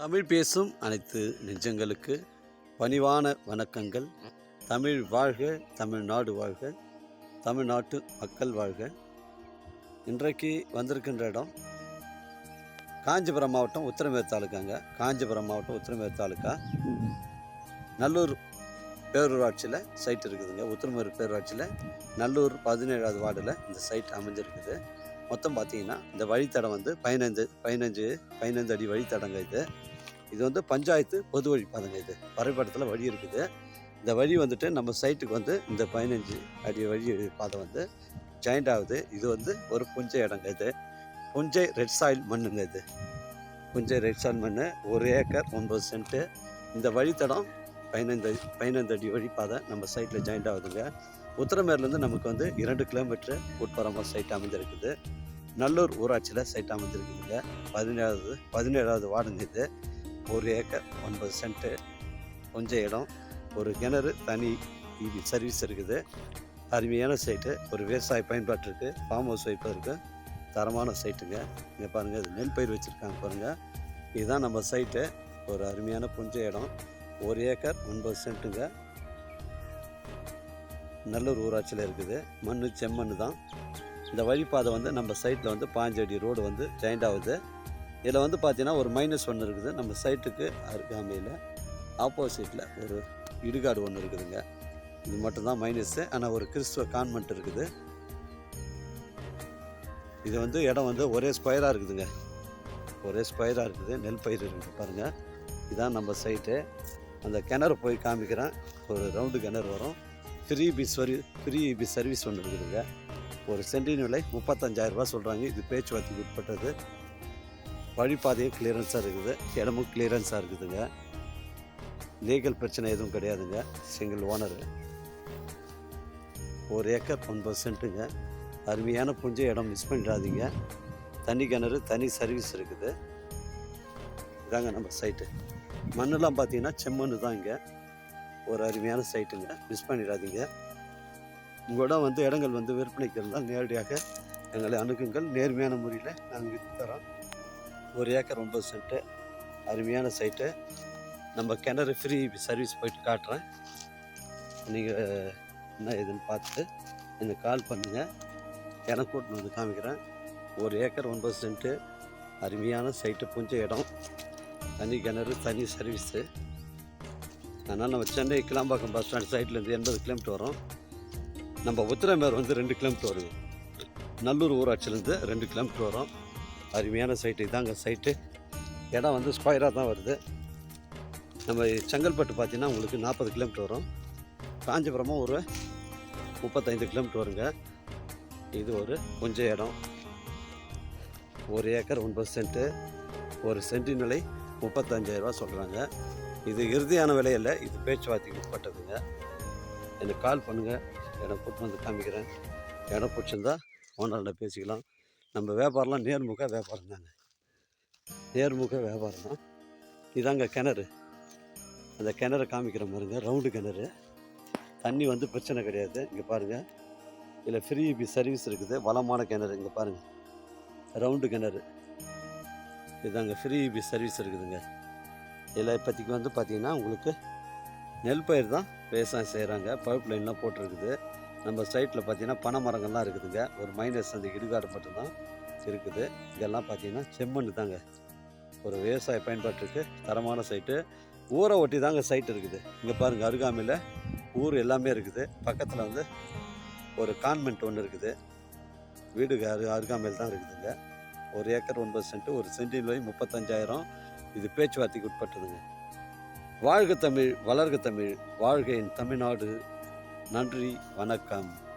தமிழ் பேசும் அனைத்து நெஞ்சங்களுக்கு பணிவான வணக்கங்கள். தமிழ் வாழ்க தமிழ்நாடு வாழ்க தமிழ்நாட்டு மக்கள் வாழ்க. இன்றைக்கு வந்திருக்கின்ற இடம் காஞ்சிபுரம் மாவட்டம் உத்திரமேர் தாலுக்காங்க காஞ்சிபுரம் மாவட்டம் உத்திரமேர் தாலுக்கா நல்லூர் பேரூராட்சியில் சைட் இருக்குதுங்க. உத்திரமேர் பேரூராட்சியில் நல்லூர் பதினேழாவது வார்டில் இந்த சைட் அமைஞ்சிருக்குது. மொத்தம் பார்த்தீங்கன்னா இந்த வழித்தடம் வந்து பதினஞ்சு பதினஞ்சு பதினஞ்சு அடி வழித்தடங்க இது. இது வந்து பஞ்சாயத்து பொது வழி பாதைங்க இது. வரைபடத்தில் வழி இருக்குது. இந்த வழி வந்துட்டு நம்ம சைட்டுக்கு வந்து இந்த பதினஞ்சு அடி வழி பாதை வந்து ஜாயிண்ட் ஆகுது. இது வந்து ஒரு புஞ்சை இடங்க இது. புஞ்சை ரெட் சாயில் மண்ணுங்க இது. புஞ்சை ரெட் சாயில் மண் ஒரு ஏக்கர் ஒன்பது சென்ட்டு இந்த வழித்தடம் பதினைந்து பதினைந்து அடி வழிப்பாதை நம்ம சைட்டில் ஜாயிண்ட் ஆகுதுங்க. உத்தரமேர்லேருந்து நமக்கு வந்து இரண்டு கிலோமீட்டர் உட்புறமாக சைட் அமைஞ்சிருக்குது. நல்லூர் ஊராட்சியில் சைட் அமைஞ்சிருக்குதுங்க. பதினேழாவது பதினேழாவது வார்டுங்க இது. ஒரு ஏக்கர் ஒன்பது சென்ட்டு கொஞ்சம் இடம். ஒரு கிணறு தனி இது சர்வீஸ் இருக்குது. அருமையான சைட்டு. ஒரு விவசாய பயன்பாட்டு இருக்குது ஃபார்ம் ஹவுஸ் வைப்பதற்கு தரமான சைட்டுங்க. இங்கே பாருங்கள் இது நெல் பயிர் வச்சுருக்காங்க பாருங்கள் இதுதான் நம்ம சைட்டு. ஒரு அருமையான புஞ்ச இடம். ஒரு ஏக்கர் ஒன்பது சென்ட்டுங்க. நல்லூர் ஊராட்சியில் இருக்குது. மண் செம்மண் தான். இந்த வழிப்பாதை வந்து நம்ம சைட்டில் வந்து பாஞ்சு அடி ரோடு வந்து ஜாயிண்ட் ஆகுது. இதில் வந்து பார்த்தீங்கன்னா ஒரு மைனஸ் ஒன்று இருக்குது. நம்ம சைட்டுக்கு அருகாமையில் ஆப்போசிட்டில் ஒரு இடுகாடு ஒன்று இருக்குதுங்க. இது மட்டும்தான் மைனஸ்ஸு ஆனால் ஒரு கிறிஸ்துவ கான்வென்ட் இருக்குது. இது வந்து இடம் வந்து ஒரே ஸ்கொயராக இருக்குதுங்க. ஒரே ஸ்கொயராக இருக்குது. நெல் பயிர் இருக்குது பாருங்கள் இதான் நம்ம சைட்டு அந்த கிணறு போய் காமிக்கிறேன். ஒரு ரவுண்டு கிணறு வரும். ஃப்ரீ பி வரி ஃப்ரீ பி சர்வீஸ் ஒன்று இருக்குதுங்க. ஒரு சென்டின் விலை முப்பத்தஞ்சாயிரரூபா சொல்கிறாங்க இது பேச்சுவார்த்தைக்கு உட்பட்டது. வழிபாதையும் கிளியரன்ஸாக இருக்குது. இடமும் கிளியரன்ஸாக இருக்குதுங்க. லீகல் பிரச்சனை எதுவும் கிடையாதுங்க. சிங்கிள் ஓனரு ஒரு ஏக்கர் ஒன்பது சென்ட்டுங்க. அருமையான புஞ்ச இடம் மிஸ் பண்ணிடாதீங்க. தனி கிணறு தனி சர்வீஸ் இருக்குது. இதாங்க நம்ம சைட்டு மண்ணெல்லாம் பார்த்தீங்கன்னா செம்மண் தான் இங்கே ஒரு அருமையான சைட்டுங்க. மிஸ் பண்ணிடாதீங்க. உங்களோட வந்து இடங்கள் வந்து விற்பனைக்கு இருந்தால் நேரடியாக எங்களை அணுகுங்கள். நேர்மையான முறையில் நாங்கள் விற்று தரோம் ஒரு ஏக்கர் ஒன்பது சென்ட்டு அருமையான சைட்டு. நம்ம கிணறு ஃப்ரீ சர்வீஸ் போயிட்டு காட்டுறேன். நீங்கள் என்ன ஏதுன்னு பார்த்துட்டு எனக்கு கால் பண்ணுங்கள் எனக்கு கூட்டின்னு வந்து காமிக்கிறேன். ஒரு ஏக்கர் ஒன்பது சென்ட்டு அருமையான சைட்டு புஞ்ச இடம். தனி கிணறு தனி சர்வீஸு அதனால் நம்ம சென்னை கிளாம்பாக்கம் பஸ் ஸ்டாண்ட் சைட்லேருந்து எண்பது கிலோமீட்டர் வரும். நம்ம உத்திரமேர் வந்து ரெண்டு கிலோமீட்டர் வருது. நல்லூர் ஊராட்சிலேருந்து ரெண்டு கிலோமீட்டர் வரும். அருமையான சைட்டு இதாங்க சைட்டு இடம் வந்து ஸ்கொயராக தான் வருது. நம்ம செங்கல்பட்டு பார்த்தீங்கன்னா உங்களுக்கு நாற்பது கிலோமீட்டர் வரும். காஞ்சிபுரமும் ஒரு முப்பத்தைந்து கிலோமீட்டர் வருங்க. இது ஒரு கொஞ்சம் இடம். ஒரு ஏக்கர் ஒன்பது சென்ட்டு ஒரு சென்டின் நிலை முப்பத்தஞ்சாயிரரூவா சொல்கிறாங்க இது இறுதியான விலையில் இது பேச்சுவார்த்தைக்கு உட்பட்டதுங்க. எனக்கு கால் பண்ணுங்கள் இடம் கூட்டு வந்து காமிக்கிறேன். இடம் பிடிச்சிருந்தா ஓனர்கிட்ட பேசிக்கலாம். நம்ம வியாபாரம்லாம் நேர்முக வியாபாரம் தாங்க. நேர்முக வியாபாரம் தான் இதாங்க கிணறு. அந்த கிணறு காமிக்கிற மாதிரிங்க ரவுண்டு கிணறு. தண்ணி வந்து பிரச்சனை கிடையாது இங்கே பாருங்கள் இதில் ஃப்ரீ பி சர்வீஸ் இருக்குது வளமான கிணறு இங்கே பாருங்கள் ரவுண்டு கிணறு. இதாங்க ஃப்ரீ பி சர்வீஸ் இருக்குதுங்க. இதில் இப்போதைக்கு வந்து பார்த்திங்கன்னா உங்களுக்கு நெல் பயிர் தான் விவசாயம் செய்கிறாங்க பைப் லைன்லாம் போட்டிருக்குது. நம்ம சைட்டில் பார்த்தீங்கன்னா பனை மரங்கள்லாம் இருக்குதுங்க. ஒரு மைனஸ் அந்த இடுகாடு மட்டும்தான் இருக்குது. இதெல்லாம் பார்த்தீங்கன்னா செம்மண் தாங்க. ஒரு விவசாய பயன்பாட்டுக்கு தரமான சைட்டு ஊரை ஒட்டி தாங்க சைட் இருக்குது. இங்கே பாருங்கள் அருகாமையில் ஊர் எல்லாமே இருக்குது. பக்கத்தில் வந்து ஒரு கான்வென்ட் ஒன்று இருக்குது. வீடு அரு அருகாமையில் தான் இருக்குதுங்க. ஒரு ஏக்கர் ஒன்பது சென்ட்டு ஒரு சென்டின் போய் முப்பத்தஞ்சாயிரம். இது பேச்சுவார்த்தைக்கு உட்பட்டதுங்க. வாழ்க தமிழ் வளர்க தமிழ் வாழ்க என் தமிழ்நாடு. நன்றி வணக்கம்.